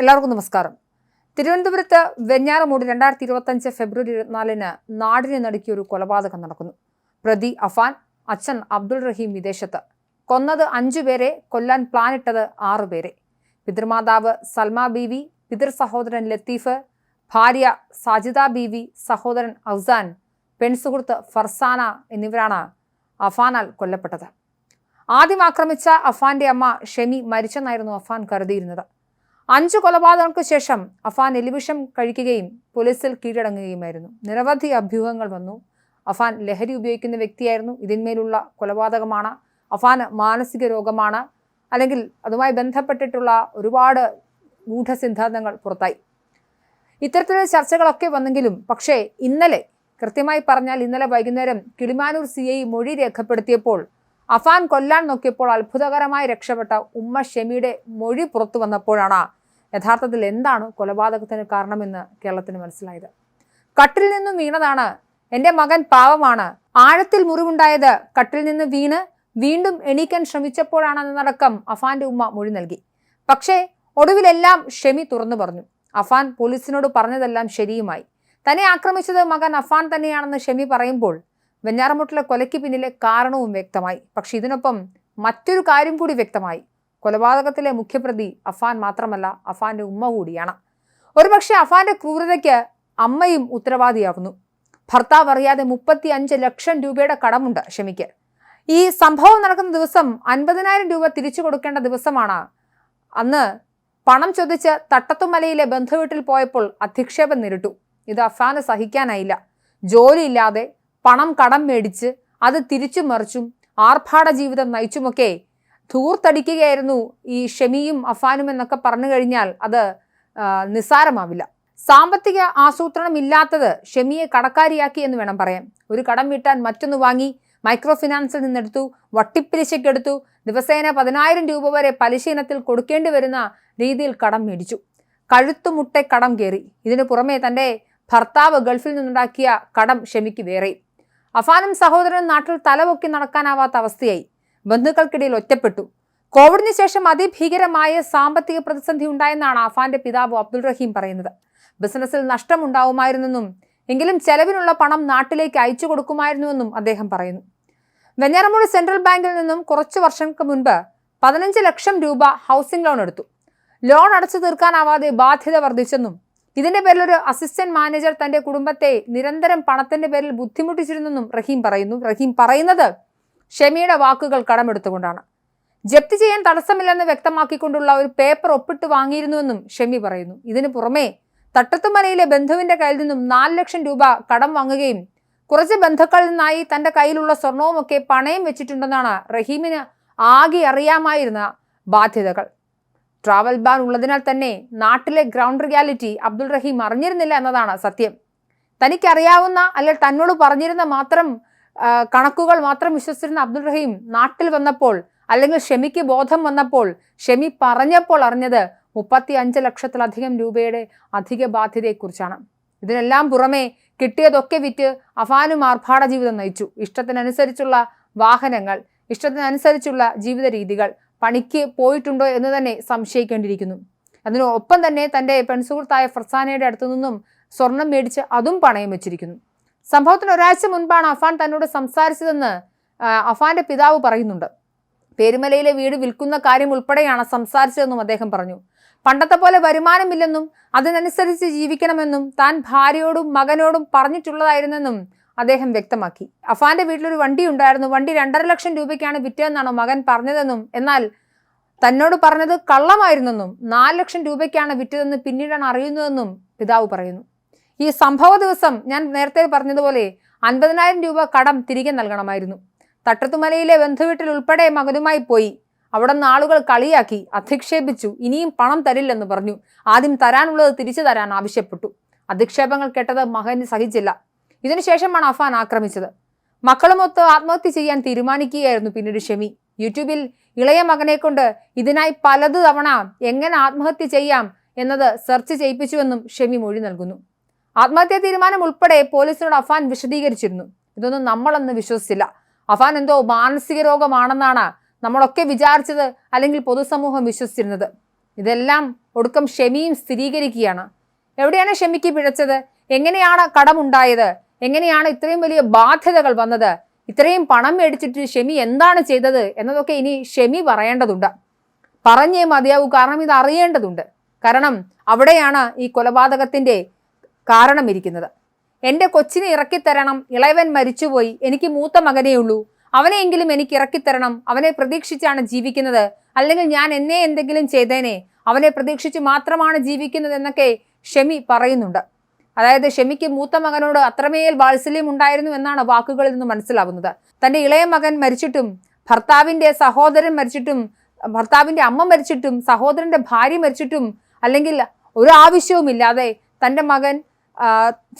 എല്ലാവർക്കും നമസ്കാരം. തിരുവനന്തപുരത്ത് വെഞ്ഞാറമൂട് രണ്ടായിരത്തി ഇരുപത്തഞ്ച് ഫെബ്രുവരി ഇരുപത്തിനാലിന് നാടിനെ നടുക്കിയ ഒരു കൊലപാതകം നടക്കുന്നു. പ്രതി അഫാൻ അച്ഛൻ അബ്ദുൾ റഹീം വിദേശത്ത്. കൊന്നത് അഞ്ചു പേരെ കൊല്ലാൻ പ്ലാനിട്ടത് ആറുപേരെ പിതൃമാതാവ് സൽമ ബീവി പിതൃ സഹോദരൻ ലത്തീഫ് ഭാര്യ സാജിദ ബീവി സഹോദരൻ അഫ്സാൻ പെൺസുഹൃത്ത് ഫർസാന എന്നിവരാണ് അഫാനാൽ കൊല്ലപ്പെട്ടത്. ആദ്യം ആക്രമിച്ച അഫാന്റെ അമ്മ ഷെമി മരിച്ചെന്നായിരുന്നു അഫാൻ കരുതിയിരുന്നത്. അഞ്ചു കൊലപാതകങ്ങൾക്ക് ശേഷം അഫാൻ എലിവിഷം കഴിക്കുകയും പോലീസിൽ കീഴടങ്ങുകയുമായിരുന്നു. നിരവധി അഭ്യൂഹങ്ങൾ വന്നു. അഫാൻ ലഹരി ഉപയോഗിക്കുന്ന വ്യക്തിയായിരുന്നു. ഇതിന്മേലുള്ള കൊലപാതകമാണ്. അഫാൻ മാനസിക രോഗമാണ്. അല്ലെങ്കിൽ അതുമായി ബന്ധപ്പെട്ടിട്ടുള്ള ഒരുപാട് ഗൂഢസിദ്ധാന്തങ്ങൾ പുറത്തായി. ഇത്തരത്തിലുള്ള ചർച്ചകളൊക്കെ വന്നെങ്കിലും പക്ഷേ ഇന്നലെ കൃത്യമായി പറഞ്ഞാൽ ഇന്നലെ വൈകുന്നേരം കിളിമാനൂർ സി ഐ മൊഴി രേഖപ്പെടുത്തിയപ്പോൾ അഫാൻ കൊല്ലാൻ നോക്കിയപ്പോൾ അത്ഭുതകരമായി രക്ഷപ്പെട്ട ഉമ്മ ഷെമിയുടെ മൊഴി പുറത്തു വന്നപ്പോഴാണ് യഥാർത്ഥത്തിൽ എന്താണ് കൊലപാതകത്തിന് കാരണമെന്ന് കേരളത്തിന് മനസ്സിലായത്? കട്ടിൽ നിന്നും വീണതാണ്. എന്റെ മകൻ പാവമാണ്. ആഴത്തിൽ മുറിവുണ്ടായത് കട്ടിൽ നിന്ന് വീണ് വീണ്ടും എണീക്കാൻ ശ്രമിച്ചപ്പോഴാണെന്നടക്കം അഫാന്റെ ഉമ്മ മൊഴി നൽകി. പക്ഷേ ഒടുവിലെല്ലാം ഷെമി തുറന്നു പറഞ്ഞു. അഫാൻ പോലീസിനോട് പറഞ്ഞതെല്ലാം ശരിയുമായി. തന്നെ ആക്രമിച്ചത് മകൻ അഫാൻ തന്നെയാണെന്ന് ഷെമി പറയുമ്പോൾ വെഞ്ഞാറമുട്ടിലെ കൊലയ്ക്ക് പിന്നിലെ കാരണവും വ്യക്തമായി. പക്ഷെ ഇതിനൊപ്പം മറ്റൊരു കാര്യം കൂടി വ്യക്തമായി. കൊലപാതകത്തിലെ മുഖ്യപ്രതി അഫാൻ മാത്രമല്ല അഫാന്റെ ഉമ്മ കൂടിയാണ്. ഒരുപക്ഷെ അഫാന്റെ ക്രൂരതയ്ക്ക് അമ്മയും ഉത്തരവാദിയാവുന്നു. ഭർത്താവ് അറിയാതെ മുപ്പത്തി അഞ്ച് ലക്ഷം രൂപയുടെ കടമുണ്ട് ഷമിക്ക് ഈ സംഭവം നടക്കുന്ന ദിവസം അൻപതിനായിരം രൂപ തിരിച്ചു കൊടുക്കേണ്ട ദിവസമാണ്. അന്ന് പണം ചോദിച്ച് തട്ടത്തുമലയിലെ ബന്ധുവീട്ടിൽ പോയപ്പോൾ അധിക്ഷേപം നേരിട്ടു. ഇത് അഫാന് സഹിക്കാനായില്ല. ജോലിയില്ലാതെ പണം കടം മേടിച്ച് അത് തിരിച്ചു മറിച്ചും ആർഭാട ജീവിതം നയിച്ചുമൊക്കെ ധൂർത്തടിക്കുകയായിരുന്നു ഈ ഷെമിയും അഫാനും എന്നൊക്കെ പറഞ്ഞു കഴിഞ്ഞാൽ അത് നിസ്സാരമാവില്ല. സാമ്പത്തിക ആസൂത്രണം ഇല്ലാത്തത് ഷെമിയെ കടക്കാരിയാക്കി എന്ന് വേണം പറയാൻ. ഒരു കടം വീട്ടാൻ മറ്റൊന്ന് വാങ്ങി മൈക്രോ ഫിനാൻസിൽ നിന്നെടുത്തു വട്ടിപ്പലിശക്കെടുത്തു ദിവസേന പതിനായിരം രൂപ വരെ പലിശ ഇനത്തിൽ കൊടുക്കേണ്ടി വരുന്ന രീതിയിൽ കടം മേടിച്ചു. കഴുത്തുമുട്ടെ കടം കയറി. ഇതിനു പുറമെ തന്റെ ഭർത്താവ് ഗൾഫിൽ നിന്നുണ്ടാക്കിയ കടം ഷെമിക്ക് വേറെ. അഫാനും സഹോദരനും നാട്ടിൽ തലപൊക്കി നടക്കാനാവാത്ത അവസ്ഥയായി. ബന്ധുക്കൾക്കിടയിൽ ഒറ്റപ്പെട്ടു. കോവിഡിന് ശേഷം അതിഭീകരമായ സാമ്പത്തിക പ്രതിസന്ധി ഉണ്ടായെന്നാണ് അഫാന്റെ പിതാവ് അബ്ദുൾ റഹീം പറയുന്നത്. ബിസിനസ്സിൽ നഷ്ടമുണ്ടാവുമായിരുന്നെന്നും എങ്കിലും ചെലവിനുള്ള പണം നാട്ടിലേക്ക് അയച്ചു കൊടുക്കുമായിരുന്നുവെന്നും അദ്ദേഹം പറയുന്നു. വെഞ്ഞാറമൂട് സെൻട്രൽ ബാങ്കിൽ നിന്നും കുറച്ചു വർഷങ്ങൾക്ക് മുൻപ് പതിനഞ്ച് ലക്ഷം രൂപ ഹൗസിംഗ് ലോൺ എടുത്തു. ലോൺ അടച്ചു തീർക്കാനാവാതെ ബാധ്യത വർദ്ധിച്ചെന്നും ഇതിന്റെ പേരിൽ ഒരു അസിസ്റ്റന്റ് മാനേജർ തന്റെ കുടുംബത്തെ നിരന്തരം പണത്തിന്റെ പേരിൽ ബുദ്ധിമുട്ടിച്ചിരുന്നെന്നും റഹീം പറയുന്നു. റഹീം പറയുന്നത് ഷെമിയുടെ വാക്കുകൾ കടമെടുത്തുകൊണ്ടാണ്. ജപ്തി ചെയ്യാൻ തടസ്സമില്ലെന്ന് വ്യക്തമാക്കിക്കൊണ്ടുള്ള ഒരു പേപ്പർ ഒപ്പിട്ട് വാങ്ങിയിരുന്നുവെന്നും ഷെമി പറയുന്നു. ഇതിനു പുറമെ തട്ടത്തുമലയിലെ ബന്ധുവിന്റെ കയ്യിൽ നിന്നും നാല് ലക്ഷം രൂപ കടം വാങ്ങുകയും കുറച്ച് ബന്ധുക്കളിൽ നിന്നായി തന്റെ കയ്യിലുള്ള സ്വർണവുമൊക്കെ പണയം വെച്ചിട്ടുണ്ടെന്നാണ് റഹീമിന് ആകെ അറിയാമായിരുന്ന ബാധ്യതകൾ. ട്രാവൽ ബാൻ ഉള്ളതിനാൽ തന്നെ നാട്ടിലെ ഗ്രൗണ്ട് റിയാലിറ്റി അബ്ദുൾ റഹീം അറിഞ്ഞിരുന്നില്ല എന്നതാണ് സത്യം. തനിക്കറിയാവുന്ന അല്ലെങ്കിൽ തന്നോട് പറഞ്ഞിരുന്ന മാത്രം കണക്കുകൾ മാത്രം വിശ്വസിച്ചിരുന്ന അബ്ദുൾ റഹീം നാട്ടിൽ വന്നപ്പോൾ അല്ലെങ്കിൽ ഷെമിക്ക് ബോധം വന്നപ്പോൾ ഷെമി പറഞ്ഞപ്പോൾ അറിഞ്ഞത് മുപ്പത്തി അഞ്ച് ലക്ഷത്തിലധികം രൂപയുടെ അധിക ബാധ്യതയെക്കുറിച്ചാണ്. ഇതിനെല്ലാം പുറമെ കിട്ടിയതൊക്കെ വിറ്റ് അഫാനും ആർഭാട ജീവിതം നയിച്ചു. ഇഷ്ടത്തിനനുസരിച്ചുള്ള വാഹനങ്ങൾ ഇഷ്ടത്തിനനുസരിച്ചുള്ള ജീവിത രീതികൾ പണിക്ക് പോയിട്ടുണ്ടോ എന്ന് തന്നെ സംശയിക്കേണ്ടിയിരിക്കുന്നു. അതിനൊപ്പം തന്നെ തന്റെ പെൺസുഹൃത്തായ ഫർസാനയുടെ അടുത്തു നിന്നും സ്വർണം മേടിച്ച് അതും പണയം വെച്ചിരിക്കുന്നു. സംഭവത്തിന് ഒരാഴ്ച മുൻപാണ് അഫാൻ തന്നോട് സംസാരിച്ചതെന്ന് അഫാന്റെ പിതാവ് പറയുന്നുണ്ട്. പേരുമലയിലെ വീട് വിൽക്കുന്ന കാര്യം ഉൾപ്പെടെയാണ് സംസാരിച്ചതെന്നും അദ്ദേഹം പറഞ്ഞു. പണ്ടത്തെ പോലെ വരുമാനമില്ലെന്നും അതിനനുസരിച്ച് ജീവിക്കണമെന്നും താൻ ഭാര്യയോടും മകനോടും പറഞ്ഞിട്ടുള്ളതായിരുന്നെന്നും അദ്ദേഹം വ്യക്തമാക്കി. അഫാന്റെ വീട്ടിലൊരു വണ്ടി ഉണ്ടായിരുന്നു വണ്ടി രണ്ടര ലക്ഷം രൂപയ്ക്കാണ് വിറ്റതെന്നാണ് മകൻ പറഞ്ഞതെന്നും എന്നാൽ തന്നോട് പറഞ്ഞത് കള്ളമായിരുന്നെന്നും നാല് ലക്ഷം രൂപയ്ക്കാണ് വിറ്റതെന്ന് പിന്നീടാണ് അറിയുന്നതെന്നും പിതാവ് പറയുന്നു. ഈ സംഭവ ദിവസം ഞാൻ നേരത്തെ പറഞ്ഞതുപോലെ അൻപതിനായിരം രൂപ കടം തിരികെ നൽകണമായിരുന്നു. തട്ടത്തുമലയിലെ ബന്ധുവീട്ടിൽ ഉൾപ്പെടെ മകനുമായി പോയി. അവിടെ നിന്ന് ആളുകൾ കളിയാക്കി അധിക്ഷേപിച്ചു ഇനിയും പണം തരില്ലെന്ന് പറഞ്ഞു. ആദ്യം തരാനുള്ളത് തിരിച്ചു തരാൻ ആവശ്യപ്പെട്ടു. അധിക്ഷേപങ്ങൾ കേട്ടത് മകന് സഹിച്ചില്ല. ഇതിനുശേഷമാണ് അഫാൻ ആക്രമിച്ചത്. മക്കളുമൊത്ത് ആത്മഹത്യ ചെയ്യാൻ തീരുമാനിക്കുകയായിരുന്നു പിന്നീട് ഷെമി. യൂട്യൂബിൽ ഇളയ മകനെ കൊണ്ട് ഇതിനായി പലത് തവണ എങ്ങനെ ആത്മഹത്യ ചെയ്യാം എന്നത് സെർച്ച് ചെയ്യിപ്പിച്ചുവെന്നും ഷെമി മൊഴി നൽകുന്നു. ആത്മഹത്യാ തീരുമാനം ഉൾപ്പെടെ പോലീസിനോട് അഫാൻ വിശദീകരിച്ചിരുന്നു. ഇതൊന്നും നമ്മളൊന്ന് വിശ്വസിച്ചില്ല. അഫാൻ എന്തോ മാനസിക രോഗമാണെന്നാണ് നമ്മളൊക്കെ വിചാരിച്ചത് അല്ലെങ്കിൽ പൊതുസമൂഹം വിശ്വസിച്ചിരുന്നത്. ഇതെല്ലാം ഒടുക്കം ഷെമിയും സ്ഥിരീകരിക്കുകയാണ്. എവിടെയാണ് ഷെമിക്ക് പിഴച്ചത്? എങ്ങനെയാണ് കടമുണ്ടായത്? എങ്ങനെയാണ് ഇത്രയും വലിയ ബാധ്യതകൾ വന്നത്? ഇത്രയും പണം മേടിച്ചിട്ട് ഷെമി എന്താണ് ചെയ്തത് എന്നതൊക്കെ ഇനി ഷെമി പറയേണ്ടതുണ്ട്. പറഞ്ഞേ മതിയാവൂ. കാരണം ഇത് അറിയേണ്ടതുണ്ട്. കാരണം അവിടെയാണ് ഈ കൊലപാതകത്തിന്റെ കാരണം ഇരിക്കുന്നത് എന്റെ കൊച്ചിനെ ഇറക്കിത്തരണം. ഇളയവൻ മരിച്ചുപോയി. എനിക്ക് മൂത്ത മകനേ ഉള്ളൂ. അവനെയെങ്കിലും എനിക്ക് ഇറക്കിത്തരണം. അവനെ പ്രതീക്ഷിച്ചാണ് ജീവിക്കുന്നത്. അല്ലെങ്കിൽ ഞാൻ എന്നെ എന്തെങ്കിലും ചെയ്തേനെ. അവനെ പ്രതീക്ഷിച്ച് മാത്രമാണ് ജീവിക്കുന്നത് എന്നൊക്കെ ഷെമി പറയുന്നുണ്ട്. അതായത് ഷെമിക്ക് മൂത്ത മകനോട് അത്രമേൽ വാത്സല്യം ഉണ്ടായിരുന്നു എന്നാണ് വാക്കുകളിൽ നിന്ന് മനസ്സിലാവുന്നത്. തന്റെ ഇളയ മകൻ മരിച്ചിട്ടും ഭർത്താവിന്റെ സഹോദരൻ മരിച്ചിട്ടും ഭർത്താവിന്റെ അമ്മ മരിച്ചിട്ടും സഹോദരന്റെ ഭാര്യ മരിച്ചിട്ടും അല്ലെങ്കിൽ ഒരു ആവശ്യവുമില്ലാതെ തന്റെ മകൻ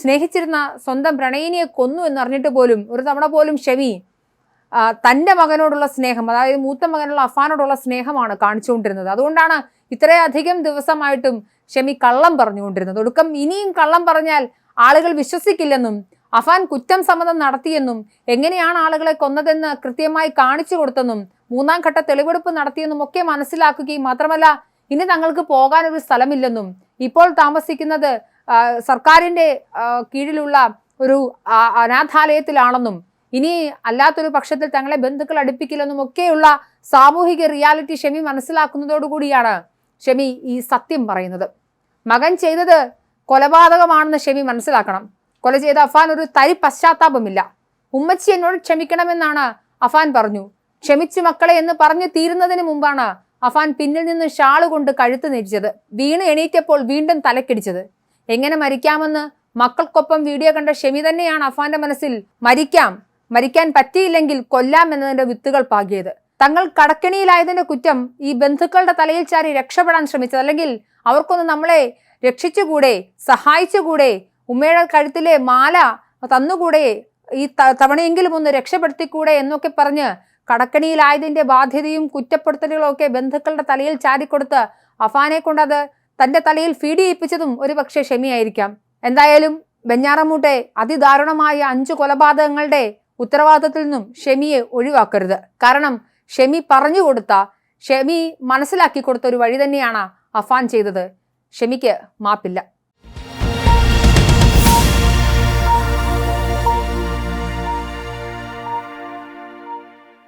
സ്നേഹിച്ചിരുന്ന സ്വന്തം പ്രണയിനിയെ കൊന്നു എന്നറിഞ്ഞിട്ട് പോലും ഒരു തവണ പോലും ഷെമി തന്റെ മകനോടുള്ള സ്നേഹം അതായത് മൂത്ത മകനുള്ള അഫാനോടുള്ള സ്നേഹമാണ് കാണിച്ചുകൊണ്ടിരുന്നത്. അതുകൊണ്ടാണ് ഇത്രയധികം ദിവസമായിട്ടും ഷെമി കള്ളം പറഞ്ഞുകൊണ്ടിരുന്നത്. ഒടുക്കം ഇനിയും കള്ളം പറഞ്ഞാൽ ആളുകൾ വിശ്വസിക്കില്ലെന്നും അഫാൻ കുറ്റം സമ്മതം നടത്തിയെന്നും എങ്ങനെയാണ് ആളുകളെ കൊന്നതെന്ന് കൃത്യമായി കാണിച്ചു കൊടുത്തെന്നും മൂന്നാം ഘട്ട തെളിവെടുപ്പ് നടത്തിയെന്നും ഒക്കെ മനസ്സിലാക്കുകയും മാത്രമല്ല ഇനി തങ്ങൾക്ക് പോകാനൊരു സ്ഥലമില്ലെന്നും ഇപ്പോൾ താമസിക്കുന്നത് ആ, സർക്കാരിന്റെ കീഴിലുള്ള ഒരു അനാഥാലയത്തിലാണെന്നും ഇനി അല്ലാത്തൊരു പക്ഷത്തിൽ തങ്ങളെ ബന്ധുക്കൾ അടുപ്പിക്കില്ലെന്നും ഒക്കെയുള്ള സാമൂഹിക റിയാലിറ്റി ഷെമി മനസ്സിലാക്കുന്നതോടുകൂടിയാണ് ഷെമി ഈ സത്യം പറയുന്നത്. മകൻ ചെയ്തത് കൊലപാതകമാണെന്ന് ഷെമി മനസ്സിലാക്കണം. കൊല ചെയ്ത അഫാൻ ഒരു തരി പശ്ചാത്താപമില്ല. ഉമ്മച്ചി എന്നോട് ക്ഷമിക്കണമെന്നാണ് അഫാൻ പറഞ്ഞു. ക്ഷമിച്ചു മക്കളെ എന്ന് പറഞ്ഞു തീരുന്നതിന് മുമ്പാണ് അഫാൻ പിന്നിൽ നിന്ന് ഷാൾ കൊണ്ട് കഴുത്ത് നെരിച്ചത്. വീണ് എണീറ്റപ്പോൾ വീണ്ടും തലക്കിടിച്ചത്. എങ്ങനെ മരിക്കാമെന്ന് മക്കൾക്കൊപ്പം വീഡിയോ കണ്ട ഷെമി തന്നെയാണ് അഫാന്റെ മനസ്സിൽ മരിക്കാം മരിക്കാൻ പറ്റിയില്ലെങ്കിൽ കൊല്ലാം എന്നതിന്റെ വിത്തുകൾ പാകിയത്. തങ്ങൾ കടക്കണിയിലായതിന്റെ കുറ്റം ഈ ബന്ധുക്കളുടെ തലയിൽ ചാരി രക്ഷപ്പെടാൻ ശ്രമിച്ചത്. അല്ലെങ്കിൽ അവർക്കൊന്ന് നമ്മളെ രക്ഷിച്ചുകൂടെ സഹായിച്ചുകൂടെ ഉമ്മയുടെ കഴുത്തിലെ മാല തന്നുകൂടെ ഈ തവണയെങ്കിലും ഒന്ന് രക്ഷപ്പെടുത്തിക്കൂടെ എന്നൊക്കെ പറഞ്ഞ് കടക്കണിയിലായതിന്റെ ബാധ്യതയും കുറ്റപ്പെടുത്തലുകളും ഒക്കെ ബന്ധുക്കളുടെ തലയിൽ ചാരിക്കൊടുത്ത് അഫാനെ കൊണ്ടത് തന്റെ തലയിൽ ഫീഡ് ചെയ്യിപ്പിച്ചതും ഒരു പക്ഷേ ഷെമിയായിരിക്കാം എന്തായാലും ബെഞ്ഞാറമൂട്ടെ അതിദാരുണമായ അഞ്ചു കൊലപാതകങ്ങളുടെ ഉത്തരവാദിത്തത്തിൽ നിന്നും ഷെമിയെ ഒഴിവാക്കരുത്. കാരണം ഷെമി പറഞ്ഞു കൊടുത്ത ഷെമി മനസ്സിലാക്കി കൊടുത്ത ഒരു വഴി തന്നെയാണ് അഫാൻ ചെയ്തത്. ഷെമിക്ക് മാപ്പില്ല.